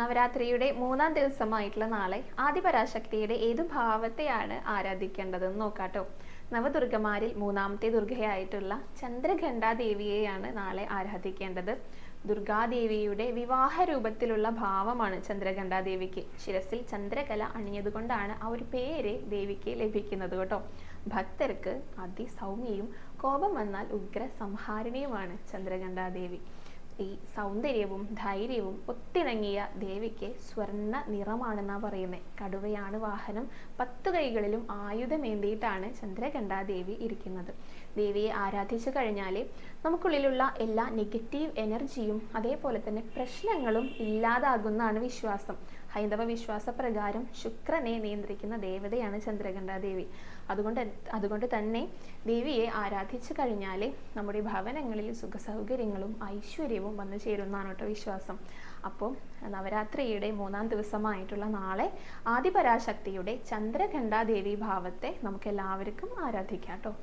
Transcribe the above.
നവരാത്രിയുടെ മൂന്നാം ദിവസമായിട്ടുള്ള നാളെ ആദിപരാശക്തിയുടെ ഏതു ഭാവത്തെയാണ് ആരാധിക്കേണ്ടതെന്ന് നോക്കാട്ടോ. നവദുർഗമാരിൽ മൂന്നാമത്തെ ദുർഗയായിട്ടുള്ള ചന്ദ്രഘണ്ഠാദേവിയെയാണ് നാളെ ആരാധിക്കേണ്ടത്. ദുർഗാദേവിയുടെ വിവാഹ രൂപത്തിലുള്ള ഭാവമാണ് ചന്ദ്രഘണ്ഠാദേവിക്ക് ശിരസിൽ ചന്ദ്രകല അണിഞ്ഞതുകൊണ്ടാണ് ആ ഒരു പേര് ദേവിക്ക് ലഭിക്കുന്നത് കേട്ടോ. ഭക്തർക്ക് അതിസൗമ്യയും കോപം വന്നാൽ ഉഗ്ര സംഹാരിണിയുമാണ് ചന്ദ്രഘണ്ഠാ ദേവി ഈ സൗന്ദര്യവും ധൈര്യവും ഒത്തിണങ്ങിയ ദേവിക്ക് സ്വർണ നിറമാണെന്നാ പറയുന്നത് കടുവയാണ് വാഹനം. പത്തു കൈകളിലും ആയുധമേന്തിയിട്ടാണ് ചന്ദ്രകണ്ഠാദേവി ഇരിക്കുന്നത്. ദേവിയെ ആരാധിച്ചു കഴിഞ്ഞാൽ നമുക്കുള്ളിലുള്ള എല്ലാ നെഗറ്റീവ് എനർജിയും അതേപോലെ തന്നെ പ്രശ്നങ്ങളും ഇല്ലാതാകുന്നതാണ് വിശ്വാസം. ഹൈന്ദവ വിശ്വാസ പ്രകാരം ശുക്രനെ നിയന്ത്രിക്കുന്ന ദേവതയാണ് ചന്ദ്രഘണ്ഠാ ദേവി അതുകൊണ്ട് അതുകൊണ്ട് തന്നെ ദേവിയെ ആരാധിച്ചു കഴിഞ്ഞാൽ നമ്മുടെ ഭവനങ്ങളിൽ സുഖ സൗകര്യങ്ങളും ഐശ്വര്യവും വന്നു ചേരുന്നതാണ് കേട്ടോ വിശ്വാസം. അപ്പോൾ നവരാത്രിയുടെ മൂന്നാം ദിവസമായിട്ടുള്ള നാളെ ആദിപരാശക്തിയുടെ ചന്ദ്രഘണ്ഠാ ദേവി ഭാവത്തെ നമുക്ക് എല്ലാവർക്കും ആരാധിക്കാം കേട്ടോ.